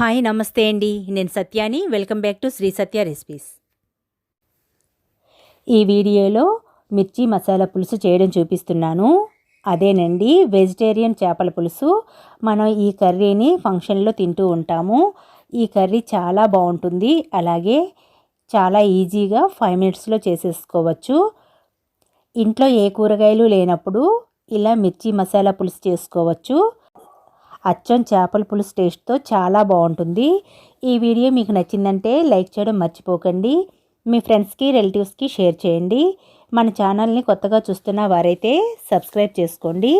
Hi నమస్తే అండి. నేను సత్యాని. Welcome back to Sri Satya recipes. ఈ వీడియోలో మిర్చి మసాలా పులుసు చేయడం చూపిస్తున్నాను. అదేనండి వెజిటేరియన్ చేపల పులుసు. మనం ఈ కర్రీని ఫంక్షన్లో తింటూ ఉంటాము. ఈ కర్రీ చాలా బాగుంటుంది. అలాగే చాలా ఈజీగా ఫైవ్ మినిట్స్లో చేసేసుకోవచ్చు. ఇంట్లో ఏ కూరగాయలు లేనప్పుడు ఇలా మిర్చి మసాలా పులుసు చేసుకోవచ్చు. అచ్చం చేపల పులుసు టేస్ట్తో చాలా బాగుంటుంది. ఈ వీడియో మీకు నచ్చిందంటే లైక్ చేయడం మర్చిపోకండి. మీ ఫ్రెండ్స్కి రిలేటివ్స్కి షేర్ చేయండి. మన ఛానల్ని కొత్తగా చూస్తున్న వారైతే సబ్స్క్రైబ్ చేసుకోండి.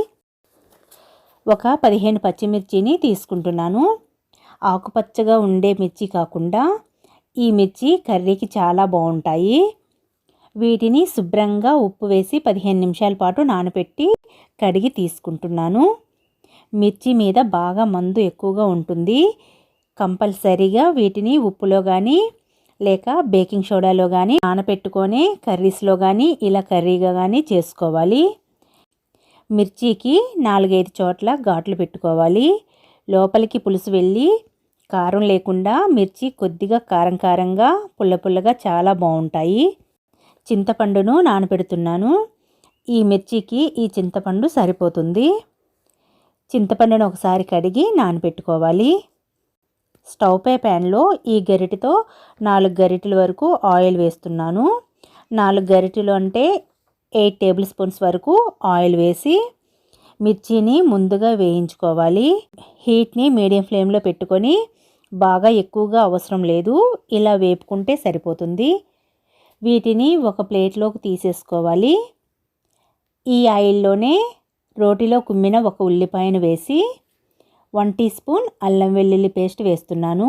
ఒక పదిహేను పచ్చిమిర్చిని తీసుకుంటున్నాను. ఆకుపచ్చగా ఉండే మిర్చి కాకుండా ఈ మిర్చి కర్రీకి చాలా బాగుంటాయి. వీటిని శుభ్రంగా ఉప్పు వేసి పదిహేను నిమిషాల పాటు నానబెట్టి కడిగి తీసుకుంటున్నాను. మిర్చి మీద బాగా మందు ఎక్కువగా ఉంటుంది. కంపల్సరీగా వీటిని ఉప్పులో కానీ లేక బేకింగ్ సోడాలో కానీ నానపెట్టుకొని కర్రీస్లో కానీ ఇలా కర్రీగా కానీ చేసుకోవాలి. మిర్చికి నాలుగైదు చోట్ల ఘాట్లు పెట్టుకోవాలి. లోపలికి పులుసు వెళ్ళి కారం లేకుండా మిర్చి కొద్దిగా కారం కారంగా పుల్ల పుల్లగా చాలా బాగుంటాయి. చింతపండును నానబెడుతున్నాను ఈ మిర్చికి ఈ చింతపండు సరిపోతుంది. చింతపండును ఒకసారి కడిగి నానబెట్టుకోవాలి. స్టవ్ పై ప్యాన్లో ఈ గరిటెతో నాలుగు గరిటెల వరకు ఆయిల్ వేస్తున్నాను. నాలుగు గరిటెలు అంటే ఎయిట్ టేబుల్ స్పూన్స్ వరకు ఆయిల్ వేసి మిర్చిని ముందుగా వేయించుకోవాలి. హీట్ని మీడియం ఫ్లేమ్లో పెట్టుకొని బాగా ఎక్కువగా అవసరం లేదు. ఇలా వేపుకుంటే సరిపోతుంది. వీటిని ఒక ప్లేట్లోకి తీసేసుకోవాలి. ఈ ఆయిల్లోనే రోటిలో కుమ్మిన ఒక ఉల్లిపాయను వేసి వన్ టీ స్పూన్ అల్లం వెల్లుల్లి పేస్ట్ వేస్తున్నాను.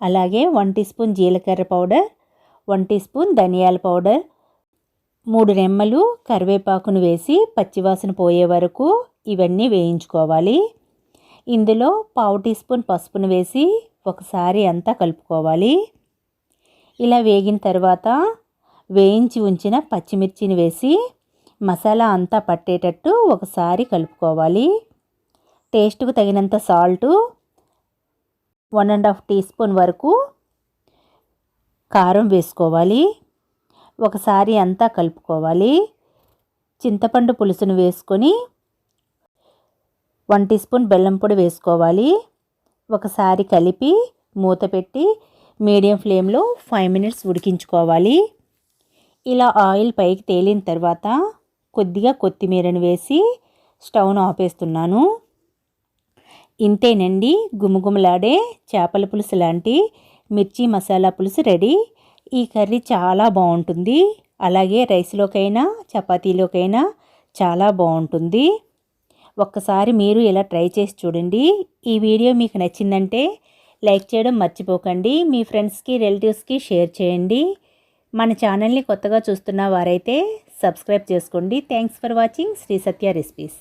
అలాగే వన్ టీ స్పూన్ జీలకర్ర పౌడర్ వన్ టీ స్పూన్ ధనియాల పౌడర్ మూడు రెమ్మలు కరివేపాకును వేసి పచ్చివాసన పోయే వరకు ఇవన్నీ వేయించుకోవాలి. ఇందులో పావు టీ స్పూన్ పసుపును వేసి ఒకసారి అంతా కలుపుకోవాలి. ఇలా వేగిన తర్వాత వేయించి ఉంచిన పచ్చిమిర్చిని వేసి మసాలా అంతా పట్టేటట్టు ఒకసారి కలుపుకోవాలి. టేస్ట్కు తగినంత salt one and half teaspoon వరకు కారం వేసుకోవాలి. ఒకసారి అంతా కలుపుకోవాలి. చింతపండు పులుసును వేసుకొని వన్ టీ స్పూన్ బెల్లం పొడి వేసుకోవాలి. ఒకసారి కలిపి మూత పెట్టి మీడియం ఫ్లేమ్లో ఫైవ్ మినిట్స్ ఉడికించుకోవాలి. ఇలా ఆయిల్ పైకి తేలిన తర్వాత కొద్దిగా కొత్తిమీరను వేసి స్టవ్ను ఆపేస్తున్నాను. ఇంతేనండి గుమగుమలాడే చేపల పులుసు లాంటి మిర్చి మసాలా పులుసు రెడీ. ఈ కర్రీ చాలా బాగుంటుంది. అలాగే రైస్లోకైనా చపాతీలోకైనా చాలా బాగుంటుంది. ఒక్కసారి మీరు ఇలా ట్రై చేసి చూడండి. ఈ వీడియో మీకు నచ్చిందంటే లైక్ చేయడం మర్చిపోకండి. మీ ఫ్రెండ్స్కి రిలేటివ్స్కి షేర్ చేయండి. మన ఛానల్ని కొత్తగా చూస్తున్న వారైతే సబ్స్క్రైబ్ చేసుకోండి. Thanks for watching Sri Satya recipes